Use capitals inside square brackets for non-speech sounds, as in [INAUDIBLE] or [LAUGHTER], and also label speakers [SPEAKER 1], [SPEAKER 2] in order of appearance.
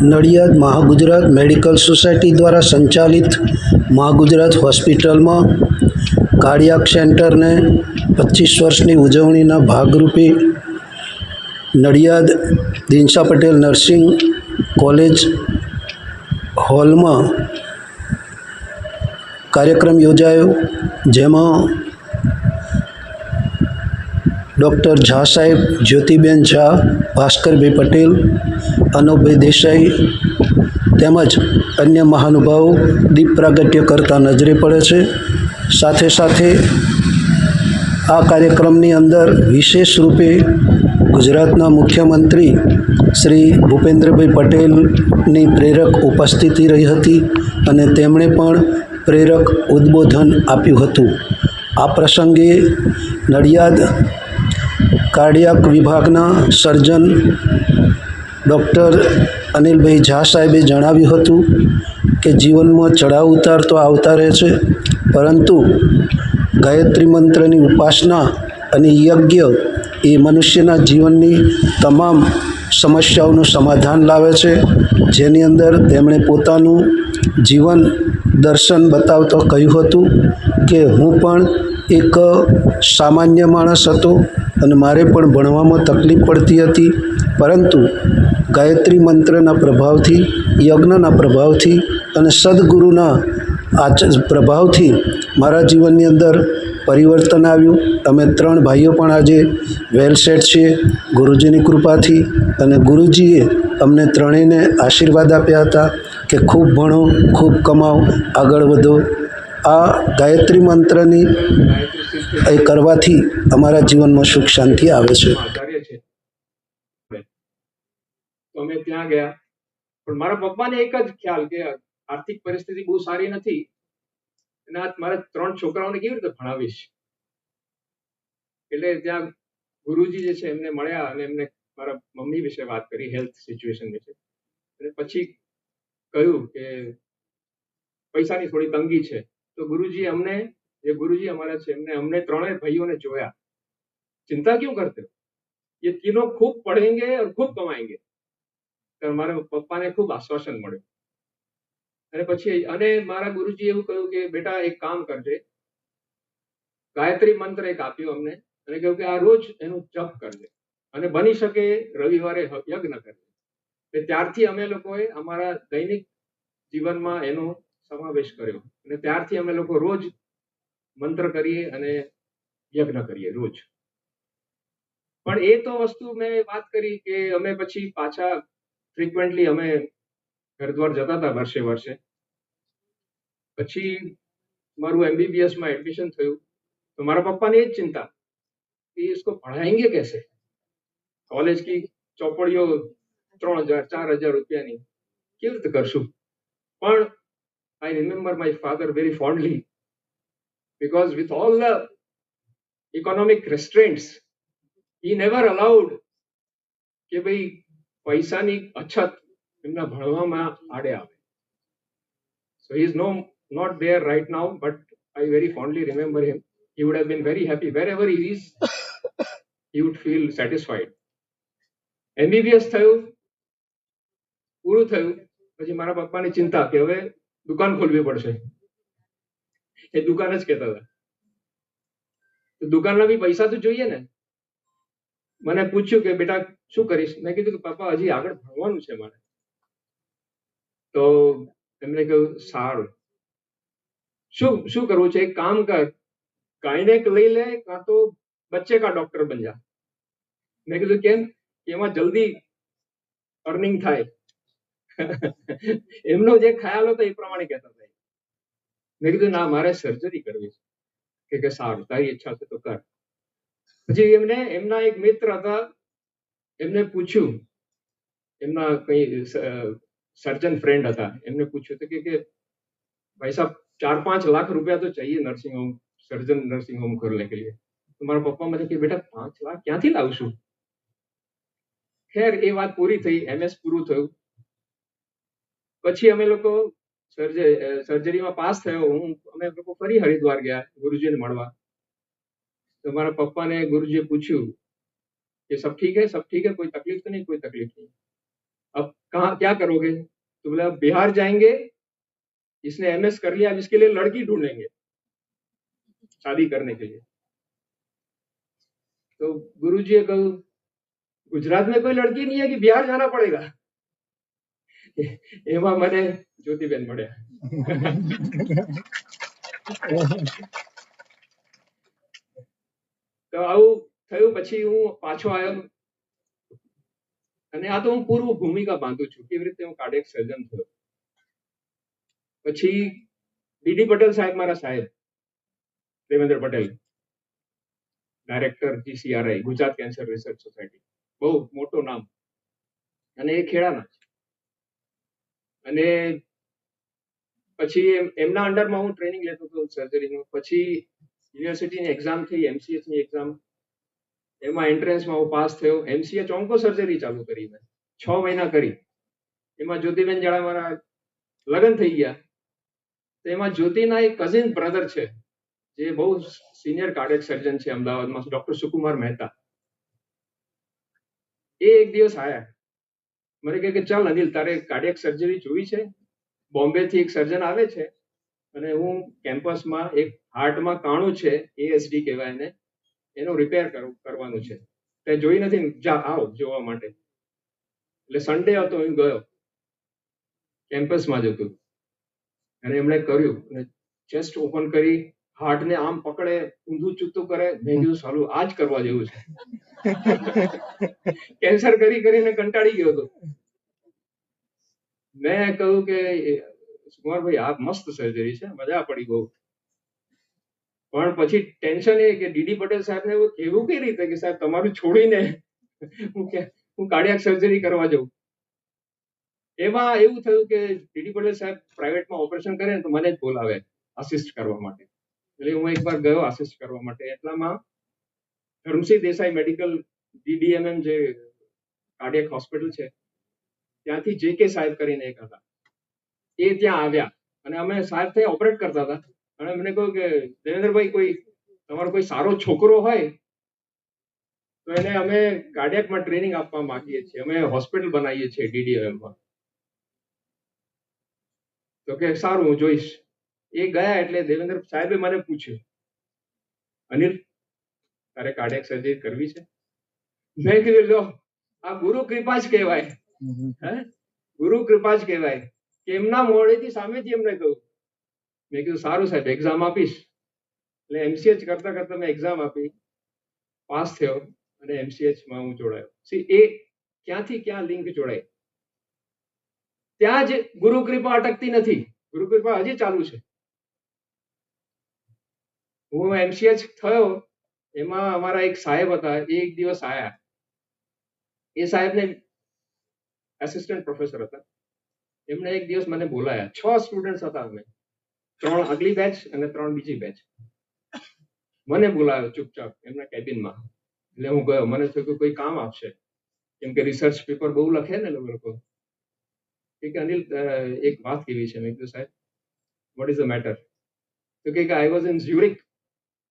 [SPEAKER 1] Nadiad Mahagujarat medical society દ્વારા સંચાલિત મહાગુજરાત હોસ્પિટલમાં કાર્ડિયાક સેન્ટરને પચીસ વર્ષની ઉજવણીના ભાગરૂપે નડિયાદ દિનશા પટેલ નર્સિંગ કોલેજ હોલમાં કાર્યક્રમ યોજાયો, જેમાં ડૉક્ટર ઝા સાહેબ, જ્યોતિબેન ઝા, ભાસ્કરભાઈ પટેલ અનુપભાઈ દેસાઈ તેમજ અન્ય મહાનુભાવો દીપ પ્રાગટ્ય કરતા નજરે પડે છે. સાથે સાથે આ કાર્યક્રમની અંદર વિશેષ રૂપે ગુજરાતના મુખ્યમંત્રી શ્રી ભૂપેન્દ્રભાઈ પટેલની પ્રેરક ઉપસ્થિતિ રહી હતી અને તેમણે પણ પ્રેરક ઉદ્બોધન આપ્યું હતું. આ પ્રસંગે નડિયાદ કાર્ડિયાક વિભાગના સર્જન ડૉક્ટર અનિલભાઈ ઝા સાહેબે જણાવ્યું હતું કે જીવનમાં ચઢાવ ઉતાર તો આવતા રહે છે, પરંતુ ગાયત્રી મંત્રની ઉપાસના અને યજ્ઞ એ મનુષ્યના જીવનની તમામ સમસ્યાઓનું સમાધાન લાવે છે, જેની અંદર તેમણે પોતાનું જીવન દર્શન બતાવતો કહ્યું હતું કે હું પણ એક સામાન્ય માણસ હતો અને મારે પણ ભણવામાં તકલીફ પડતી હતી. પરંતુ ગાયત્રી મંત્રના પ્રભાવથી, યજ્ઞના પ્રભાવથી અને સદગુરુના આચ, પ્રભાવથી મારા જીવનની અંદર પરિવર્તન આવ્યું. અમે ત્રણ ભાઈઓ પણ આજે વેલ સેટ છીએ, ગુરુજીની કૃપાથી. અને ગુરુજીએ અમને ત્રણેયને આશીર્વાદ આપ્યા હતા કે ખૂબ ભણો, ખૂબ કમાઓ, આગળ વધો. આ ગાયત્રી મંત્રની એ કરવાથી અમારા જીવનમાં સુખ શાંતિ આવે છે.
[SPEAKER 2] અમે ત્યાં ગયા. પણ મારા પપ્પાને એક જ ખ્યાલ કે આર્થિક પરિસ્થિતિ બહુ સારી નથી. અને મારા ત્રણ છોકરાઓને કેવી રીતે ભણાવીશ? એટલે ત્યાં ગુરુજી જે છે એમને મળ્યા અને એમને મારા મમ્મી વિશે વાત કરી હેલ્થ સિચ્યુએશન વિશે. અને પછી કહ્યું કે પૈસાની થોડી તંગી છે. તો ગુરુજી અમને જે ગુરુજી અમારા છે એમને અમને ત્રણેય ભાઈઓને જોયા चिंता क्यों करते हो ये तीनों खूब पढ़ेंगे और खूब कमाएंगे તો મારા પપ્પાને ખૂબ આશ્વાસન મળ્યું અને પછી અને મારા ગુરુજી એવું કહ્યું કે બેટા એક કામ કરજે ગાયત્રી મંત્ર એક આપ્યો અમને અને કહ્યું કે આ રોજ એનું જપ કરજે અને બની શકે રવિવારે હ- યજ્ઞ કરજે એટલે ત્યારથી અમે લોકોએ અમારા દૈનિક જીવનમાં એનો સમાવેશ કર્યો અને ત્યારથી અમે લોકો રોજ મંત્ર કરીએ અને યજ્ઞ કરીએ રોજ પણ એ તો વસ્તુ મેં વાત કરી કે અમે પછી પાછા ફ્રિકવન્ટલી અમે હરિદ્વાર જતા હતા વર્ષે વર્ષે પછી મારું एमबीबीएस માં એડમિશન થયું તો મારા પપ્પાને એ જ ચિંતા कि इसको पढ़ाएंगे कैसे कॉलेज की ચોપડીઓ ત્રણ હજાર ચાર હજાર રૂપિયાની કેવી રીતે કરશું પણ I remember my father very fondly because with all the economic restraints he never allowed કે ભાઈ પૈસાની અછત એમના ભણવામાં આડે આવે so he is no not there right now but i very fondly remember him he would have been very happy wherever he is [LAUGHS] he would feel satisfied MBBS થયું પૂરું થયું પછી મારા પપ્પાની ચિંતા કે હવે દુકાન ખોલવી પડશે. એ દુકાન જ કહેતા હતા. દુકાનના બી પૈસા તો જોઈએ ને. મને પૂછ્યું કે, બેટા, શું કરીશ? મેં કીધું કે પપ્પા હજી આગળ ભણવાનું છે મારે. તો એમણે કહ્યું, સારું. શું શું કરવું છે? એક કામ કર. ગાયનેક લઈ લે, કાં તો બચ્ચે કા ડોક્ટર બન જા. મેં કીધું, કેમ? એમાં જલ્દી અર્નિંગ થાય. [LAUGHS] એમનો જે ખ્યાલ હતો એ પ્રમાણે કહેતા હતા મેં કીધું, ના, મારે સર્જરી કરવી છે. કે કે સારું, તારી ઈચ્છા છે તો કર. પછી એમને, એમના એક મિત્ર હતા, એમને પૂછ્યું, એમના કઈ સર્જન ફ્રેન્ડ હતા, એમને પૂછ્યું હતું કે કે ભાઈ સાહેબ ચાર પાંચ લાખ રૂપિયા તો चाहिए nursing home surgeon nursing home ખોલને કે लिए તો મારા પપ્પા મને કે, બેટા, પાંચ લાખ ક્યાંથી લાવશું? ખેર, એ વાત પૂરી થઈ એમએસ પૂરું થયું. પછી અમે લોકો સર્જરીમાં પાસ થયો. હું, અમે લોકો ફરી હરિદ્વાર ગયા, ગુરુજીને મળવા. તો મારા પપ્પાને ગુરુજીએ પૂછ્યું कि सब ठीक है सब ठीक है कोई तकलीफ़ तो नहीं कोई तकलीफ़ नहीं अब कहा क्या करोगे तो बोले अब बिहार जाएँगे इसने एम एस कर लिया अब इसके लिए लड़की ढूंढेंगे शादी करने के लिए तो गुरु जी कल गुजरात में कोई लड़की नहीं है कि बिहार जाना पड़ेगा એમાં મને જ્યોતિબેન મળ્યા. તો આવું થયું પછી હું પાછો આવ્યો. અને આ તો હું પૂર્વ ભૂમિકા બાંધું છું. કેવી રીતે હું કાર્ડિયક સર્જન થયો. પછી ડીડી પટેલ સાહેબ મારા સાહેબ. Devendra Patel. Director GCRI Gujarat cancer research society. બહુ મોટું નામ. અને એ ખેડાના છે અને પછી એમના અંડરમાં હું ટ્રેનિંગ લેતો હતો સર્જરીનું પછી યુનિવર્સિટીની એક્ઝામ થઈ એમસીએસની એક્ઝામ એમાં એન્ટ્રન્સમાં હું પાસ થયો. એમસીએ ચોંકો સર્જરી ચાલુ કરી મેં. છ મહિના કરી. એમાં જ્યોતિબેન જાડા મારા લગ્ન થઈ ગયા. તો એમાં જ્યોતિના એક કઝિન બ્રધર છે, જે બહુ સિનિયર કાર્ડિયક સર્જન છે અમદાવાદમાં ડોક્ટર સુકુમાર મહેતા. એ એક દિવસ આયા. મને કહે કે ચાલ અનિલ તારે કાર્ડિયક સર્જરી જોઈ છે? બોમ્બે થી એક સર્જન આવે છે અને હું કેમ્પસમાં એક હાર્ટમાં કાણું છે એએસડી કહેવાય એને, એનું રિપેર કરવાનું છે. તે જોઈ નથી, જા, આવો, જોવા માટે. એટલે સન્ડે હતો, હું ગયો. કેમ્પસમાં જ હતું. અને એમણે કર્યું અને જસ્ટ ઓપન કરી હાર્ટને આમ પકડે ઊંધું ચૂતું કરે મેં કીધું સારું આ જ કરવા જેવું છે. [LAUGHS] કેન્સર કરી કરીને કંટાળી ગયો હતો. મેં કહ્યું કે સુકુમારભાઈ આ મસ્ત સર્જરી છે મજા પડી બહુ. પણ પછી ટેન્શન એ કે ડીડી પટેલ સાહેબને એવું કઈ રીતે કે સાહેબ તમારું છોડીને હું કે હું કાર્ડિયાક સર્જરી કરવા જઉં? એમાં એવું થયું કે ડીડી પટેલ સાહેબ પ્રાઇવેટમાં ઓપરેશન કરે ને તો મને જ બોલાવે અસિસ્ટ કરવા માટે. એટલે હું એકવાર ગયો આસિસ્ટ કરવા માટે. એટલામાં ધર્મસિંહ દેસાઈ મેડિકલ ડીડીએમએમ જે કાર્ડિયક હોસ્પિટલ છે, ત્યાંથી જે કે સાહેબ કરીને એક હતા. એ ત્યાં આવ્યા અને અમે સાહેબ થઈ ઓપરેટ કરતા હતા. અને મને કહ્યું કે, દેવેન્દ્રભાઈ, કોઈ તમારો કોઈ સારો છોકરો હોય, તો એને અમે કાર્ડિયાકમાં ટ્રેનિંગ આપવા માંગીએ છીએ. અમે હોસ્પિટલ બનાવીએ છીએ ડીડીએમએમમાં તો કે, સારું, હું જોઈશ. એ ગયા એટલે દેવેન્દ્ર સાહેબે મને પૂછ્યું અનિલ તારે કાર્ડિયક સર્જરી કરવી છે? મેં કીધું લો આ ગુરુ કૃપા જ કહેવાય. હે? ગુરુ કૃપા જ કહેવાય. કે એમના મોડેથી સામેથી એમને કહ્યું મેં કીધું સારું સાહેબ એક્ઝામ આપીશ. એટલે એમસીએચ કરતા કરતા મેં એક્ઝામ આપી. પાસ થયો અને એમસીએચમાં હું જોડાયો. સી એ ક્યાંથી ક્યાં લિંક જોડાય ત્યાં જ ગુરુ કૃપા અટકતી નથી. ગુરુ કૃપા હજી ચાલુ છે. હું એમસીએચ થયો, એમાં અમારા એક સાહેબ હતા, એ એક દિવસ આયા. એ સાહેબને એસિસ્ટન્ટ પ્રોફેસર હતા. એમણે એક દિવસ મને બોલાયા. છ સ્ટુડન્ટ્સ હતા અમે. ત્રણ આગલી બેચ અને ત્રણ બીજી બેચ મને બોલાયો ચૂપચાપ એમના કેબિનમાં એટલે હું ગયો. મને થયું કે કોઈ કામ આપશે કેમ કે રિસર્ચ પેપર બહુ લખે ને લોકો. કે અનિલ એક વાત કેવી છે મેં કીધું, સાહેબ વોટ ઇઝ ધ મેટર તો કે આઈ વોઝ ઇન ઝ્યુરિક